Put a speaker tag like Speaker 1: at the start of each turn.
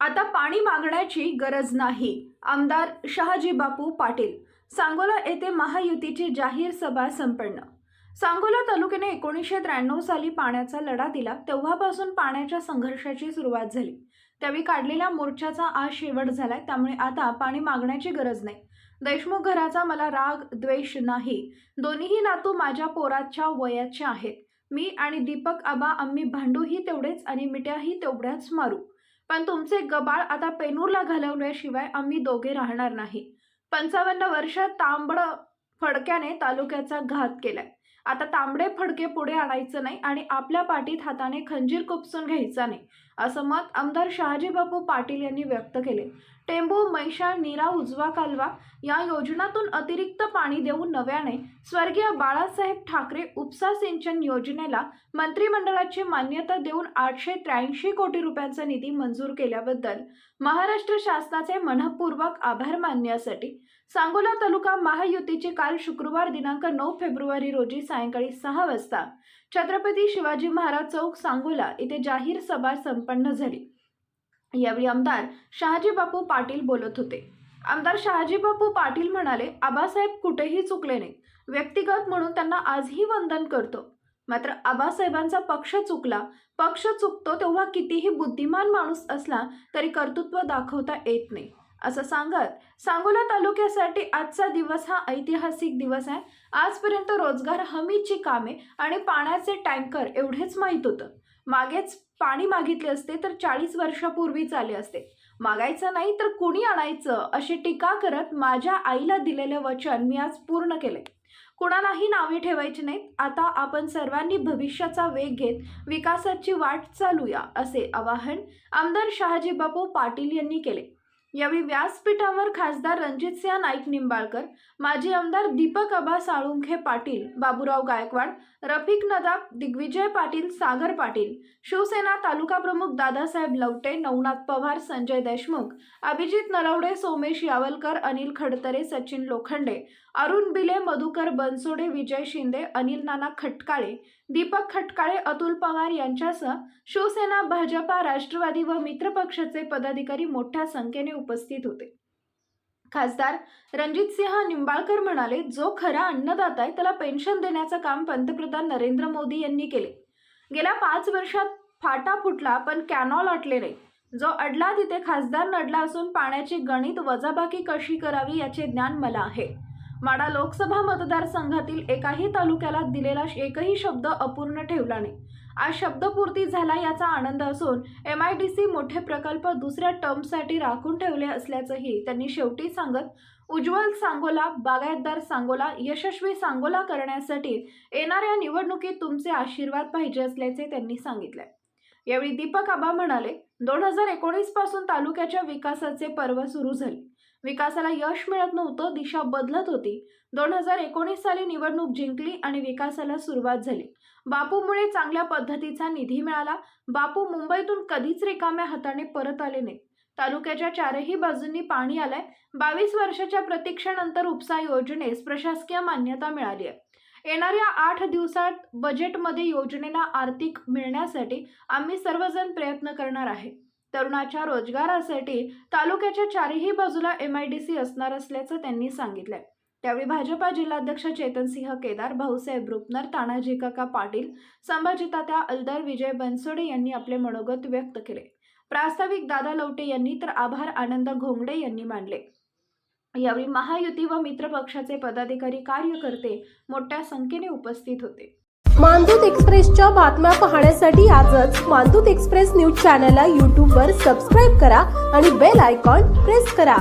Speaker 1: आता पाणी मागण्याची गरज नाही आमदार शहाजी बापू पाटील. सांगोला येथे महायुतीची जाहीर सभा संपन्न. सांगोला तालुक्याने एकोणीसशे त्र्याण्णव साली पाण्याचा लढा दिला तेव्हापासून पाण्याच्या संघर्षाची सुरुवात झाली. त्यावेळी काढलेल्या मोर्चाचा आज शेवट झालाय त्यामुळे आता पाणी मागण्याची गरज नाही. देशमुख घराचा मला राग द्वेष नाही. दोन्हीही नातू माझ्या पोराच्या वयाचे आहेत. मी आणि दीपक आबा आम्ही भांडूही तेवढेच आणि मिट्याही तेवढ्याच मारू. पण तुमचे गबाळ आता पेनूरला घालवल्याशिवाय आम्ही दोघे राहणार नाही. पंचावन्न वर्ष तांबड फडक्याने तालुक्याचा घात केलाय. आता तांबडे फडके पुढे आणायचं नाही आणि आपल्या पाठीत हाताने खंजीर कुपसून घ्यायचा नाही असं मत आमदार शहाजीबापू पाटील यांनी व्यक्त केले. टेंबू मैशाळ नीरा उजवा कालवा या योजनातून अतिरिक्त पाणी देऊन नव्याने स्वर्गीय बाळासाहेब ठाकरे उपसा सिंचन योजनेला मंत्रिमंडळाची मान्यता देऊन आठशे त्र्याऐंशी कोटी रुपयांचा निधी मंजूर केल्याबद्दल महाराष्ट्र शासनाचे मनपूर्वक आभार मानण्यासाठी सांगोला तालुका महायुतीची काल शुक्रवार दिनांक नऊ फेब्रुवारी रोजी सायंकाळी सहा वाजता छत्रपती शिवाजी महाराज चौक सांगोला इथे जाहीर सभा संपन्न झाली. यावेळी आमदार शहाजी बापू पाटील बोलत होते. आमदार शहाजी बापू पाटील म्हणाले आबासाहेब कुठेही चुकले नाही व्यक्तिगत म्हणून त्यांना आजही वंदन करतो. मात्र आबासाहेबांचा पक्ष चुकला. पक्ष चुकतो तेव्हा कितीही बुद्धिमान माणूस असला तरी कर्तृत्व दाखवता येत नाही. असं सांगत सांगोला तालुक्यासाठी आजचा दिवस हा ऐतिहासिक दिवस आहे. आजपर्यंत रोजगार हमीची कामे आणि पाण्याचे टँकर एवढेच माहीत होतं. मागेच पाणी मागितले असते तर चाळीस वर्षापूर्वी आले असते. मागायचं नाही तर कुणी आणायचं? अशी टीका करत माझ्या आईला दिलेले वचन मी आज पूर्ण केले कुणालाही नावे ठेवायची नाहीत. आता आपण सर्वांनी भविष्याचा वेग घेत विकासाची वाट चालूया असे आवाहन आमदार शहाजी बापू पाटील यांनी केले. यावेळी व्यासपीठावर खासदार रणजितसिंह नाईक निंबाळकर माजी आमदार दीपक आबा साळुंखे पाटील बाबूराव गायकवाड रफिक नदाब दिग्विजय पाटील सागर पाटील शिवसेना तालुका प्रमुख दादासाहेब लवटे नवनाथ पवार संजय देशमुख अभिजित नलवडे सोमेश यावलकर अनिल खडतरे सचिन लोखंडे अरुण बिले मधुकर बनसोडे विजय शिंदे अनिल नाना खटकाळे दीपक खटकाळे अतुल पवार यांच्यासह शिवसेना भाजपा राष्ट्रवादी व मित्रपक्षाचे पदाधिकारी मोठ्या संख्येने उपस्थित होते. खासदार रणजितसिंह निंबाळकर म्हणाले जो खरा अन्नदाता आहे त्याला पेन्शन देण्याचं काम पंतप्रधान नरेंद्र मोदी यांनी केले. गेल्या पाच वर्षात फाटा फुटला पण कॅनॉल अटले नाही. जो अडला तिथे खासदार नडला असून पाण्याची गणित वजाबाकी कशी करावी याचे ज्ञान मला आहे. माडा लोकसभा मतदारसंघातील एकाही तालुक्याला दिलेला एकही शब्द अपूर्ण ठेवला नाही. आज शब्दपूर्ती झाला याचा आनंद असून एम आय डी सी मोठे प्रकल्प दुसऱ्या टर्मसाठी राखून ठेवले असल्याचंही त्यांनी शेवटी सांगत उज्ज्वल सांगोला बागायतदार सांगोला यशस्वी सांगोला करण्यासाठी येणाऱ्या निवडणुकीत तुमचे आशीर्वाद पाहिजे असल्याचे त्यांनी सांगितले यावेळी दीपक आबा म्हणाले दोन हजार एकोणीसपासून तालुक्याच्या विकासाचे पर्व सुरू झाले. विकासाला यश मिळत नव्हतं दिशा बदलत होती. दोन हजार एकोणीस साली निवडणूक जिंकली आणि विकासाला सुरुवात झाली. बापूमुळे चांगल्या पद्धतीचा निधी मिळाला. बापू मुंबईतून कधीच रिकाम्या हाताने परत आले नाही तालुक्याच्या चारही बाजूंनी पाणी आलंय. बावीस वर्षाच्या प्रतीक्षेनंतर उपसा योजनेस प्रशासकीय मान्यता मिळाली आहे. येणाऱ्या आठ दिवसात बजेटमध्ये योजनेला आर्थिक मिळण्यासाठी आम्ही सर्वजण प्रयत्न करणार आहे. तरुणाच्या रोजगारासाठी तालुक्याच्या चारही बाजूला एम आय डी सी असणार असल्याचं त्यांनी सांगितलंय. त्यावेळी भाजपा जिल्हाध्यक्ष चेतनसिंह केदार भाऊसाहेब रुपनर तानाजी काका पाटील संभाजी तात्या अलदर विजय बनसोडे यांनी आपले मनोगत व्यक्त केले. प्रास्ताविक दादा लवटे यांनी तर आभार आनंद घोंगडे यांनी मानले. यावेळी महायुती व मित्र पक्षाचे पदाधिकारी कार्यकर्ते मोठ्या संख्येने उपस्थित होते.
Speaker 2: मानदूत एक्सप्रेसच्या बातम्या पाहण्यासाठी आजच मानदूत एक्सप्रेस न्यूज चॅनलला यूट्यूबवर सबस्क्राईब करा आणि बेल आयकॉन प्रेस करा.